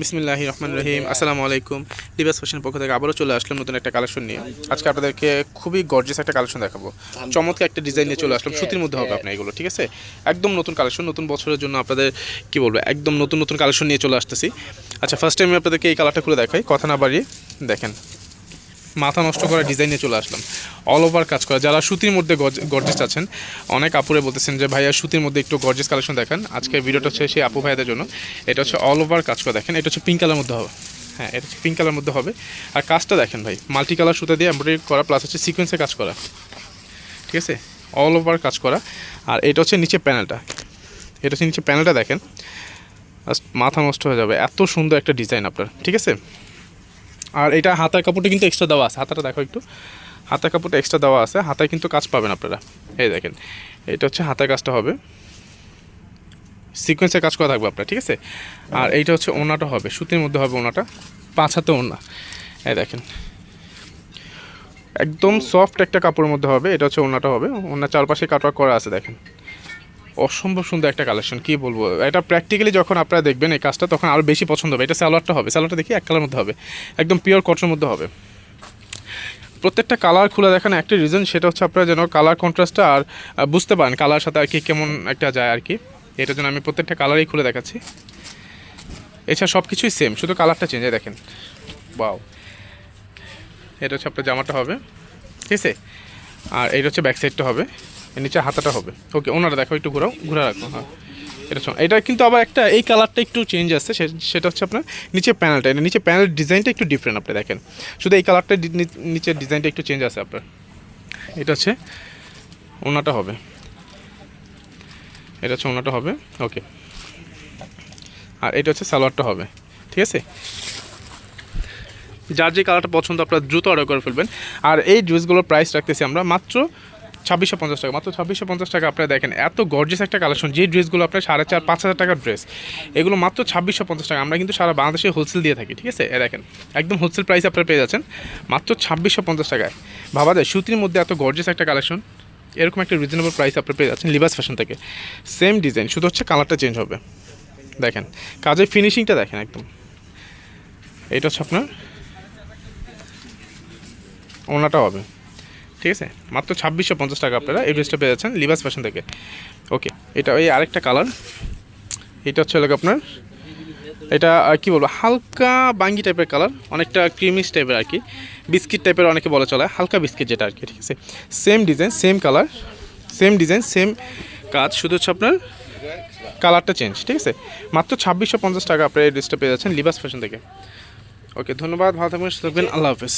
বিসমিল্লাহ রহমান রহিম। আসসালামু আলাইকুম। লিবাস ফ্যাশনের পক্ষ থেকে আবারও চলে আসলাম নতুন একটা কালেকশন নিয়ে। আজকে আপনাদেরকে খুবই গর্জিয়াস একটা কালেকশন দেখাবো। চমৎকার একটা ডিজাইন নিয়ে চলে আসলাম। সুতির মধ্যে হবে আপনার এগুলো ঠিক আছে? একদম নতুন কালেকশন নতুন বছরের জন্য আপনাদের কি বলব একদম নতুন নতুন কালেকশন নিয়ে চলে আসতেছি। আচ্ছা ফার্স্ট টাইম আপনাদেরকে এই কালারটা খুলে দেখাই। কথা না বাড়িয়ে দেখেন। মাথা নষ্ট করা ডিজাইন নিয়ে চলে আসলাম। অল ওভার কাজ করা। যারা সুতির মধ্যে গর্জেস আছেন, অনেক আপুরে বলতেছেন যে, ভাইয়া, সুতির মধ্যে একটু গর্জেস কালেকশন দেখান। আজকের ভিডিওটা হচ্ছে সেই আপু ভাইয়াদের জন্য। এটা হচ্ছে অল ওভার কাজ করা দেখেন। এটা হচ্ছে পিঙ্ক কালার মধ্যে হবে। হ্যাঁ এটা হচ্ছে পিঙ্ক কালার মধ্যে হবে। আর কাজটা দেখেন ভাই মাল্টি কালার সুতা দিয়ে এমব্রয়ডারি করা প্লাস হচ্ছে সিকোয়েন্সে কাজ করা। ঠিক আছে? অল ওভার কাজ করা। আর এটা হচ্ছে নিচে প্যানেলটা। এটা হচ্ছে নিচে প্যানেলটা দেখেন। মাথা নষ্ট হয়ে যাবে। এত সুন্দর একটা ডিজাইন আপনার। ঠিক আছে? আর এটা হাতার কাপড়টা কিন্তু এক্সট্রা দেওয়া আছে। হাতাটা দেখো একটু। হাতার কাপড়টা এক্সট্রা দেওয়া আছে, হাতায় কিন্তু কাজ পাবেন আপনারা। এই দেখেন, এটা হচ্ছে হাতার কাজটা হবে। সিকোয়েন্সে কাজ করা থাকবে আপনার, ঠিক আছে? আর এইটা হচ্ছে ওনাটা হবে, সুতির মধ্যে হবে ওনাটা, পাঁচ হাতে ওনা। এই দেখেন, একদম সফট একটা কাপড়ের মধ্যে হবে, এটা হচ্ছে ওনাটা হবে। ওনার চারপাশে কাটওয়ার করা আছে, দেখেন। অসম্ভব সুন্দর একটা কালেকশন কি বলব? এটা প্র্যাকটিক্যালি যখন আপনারা দেখবেন এই কাজটা, তখন আরও বেশি পছন্দ হবে। এটা স্যালোয়ারটা হবে স্যালোয়ারটা দেখি এক কালার মধ্যে হবে। একদম পিওর কটনের মধ্যে হবে। প্রত্যেকটা কালার খুলে দেখানো একটা রিজন সেটা হচ্ছে আপনারা যেন কালার কন্ট্রাস্টটা আর বুঝতে পারেন কালার সাথে আর কি কেমন একটা যায় আর কি। এটার জন্য আমি প্রত্যেকটা কালারই খুলে দেখাচ্ছি। এছাড়া সব কিছুই সেম শুধু কালারটা চেঞ্জ দেখেন। বাও এটা হচ্ছে আপনার জামাটা হবে, ঠিক আছে? আর এইটা হচ্ছে ব্যাক সাইডটা হবে নিচে হাতাটা হবে। ওকে ওনারা দেখো, একটু ঘোরাও, ঘুরে রাখো হ্যাঁ। এটা এটা কিন্তু আবার একটা, এই কালারটা একটু চেঞ্জ আছে সেটা হচ্ছে আপনার নিচে প্যানেলটা এটা নিচে প্যানেল ডিজাইনটা একটু ডিফারেন্ট আপনি দেখেন। শুধু এই কালারটা নিচে ডিজাইনটা একটু চেঞ্জ আছে আপনার। এটা হচ্ছে ওনাটা হবে। এটা হচ্ছে ওনাটা হবে ওকে আর এটা হচ্ছে সালোয়ারটা হবে, ঠিক আছে? যার যে কালারটা পছন্দ, আপনারা দ্রুত অর্ডার করে ফেলবেন। আর এই ড্রেসগুলোর প্রাইস রাখতেছি আমরা মাত্র ছাব্বিশশো পঞ্চাশ টাকা। মাত্র ছাব্বিশশো পঞ্চাশ টাকা আপনারা দেখেন, এত গর্জিয়াস একটা কালেকশন যে ড্রেসগুলো আপনার সাড়ে চার, পাঁচ হাজার টাকার ড্রেস এগুলো মাত্র ছাব্বিশশো পঞ্চাশ টাকা। আমরা কিন্তু সারা বাংলাদেশে হোলসেল দিয়ে থাকি, ঠিক আছে? দেখেন, একদম হোলসেল প্রাইস আপনারা পেয়ে যাচ্ছেন। মাত্র ছাব্বিশশো পঞ্চাশ টাকায়। ভাবা যায়, সুতির মধ্যে এত গর্জিয়াস একটা কালেকশন এরকম একটা রিজনেবল প্রাইস আপনারা পেয়ে যাচ্ছেন লিবাস ফ্যাশন থেকে। সেম ডিজাইন শুধু হচ্ছে কালারটা চেঞ্জ হবে। দেখেন, কাজের ফিনিশিংটা দেখেন একদম। এটা হচ্ছে আপনার ওনাটা হবে। ঠিক আছে? মাত্র ছাব্বিশশো পঞ্চাশ টাকা আপনারা এই ড্রেসটা পেয়ে যাচ্ছেন লিবাস ফ্যাশন থেকে। ওকে এটা ওই আরেকটা কালার এটা হচ্ছে হলো গিয়ে আপনার, এটা কি বলব, হালকা বাঙ্গি টাইপের কালার অনেকটা ক্রিমিস টাইপের আর কি। বিস্কিট টাইপের অনেকে বলে চলে, হালকা বিস্কিট যেটা আর কি, ঠিক আছে? Same design same colour same design same কাজ, শুধু হচ্ছে আপনার কালারটা চেঞ্জ ঠিক আছে? মাত্র ছাব্বিশশো পঞ্চাশ টাকা আপনার এই ড্রেসটা পেয়ে যাচ্ছেন লিবাস ফ্যাশন থেকে। ওকে ধন্যবাদ, ভালো থাকবেন, সুস্থ থাকবেন, আল্লাহ হাফেজ।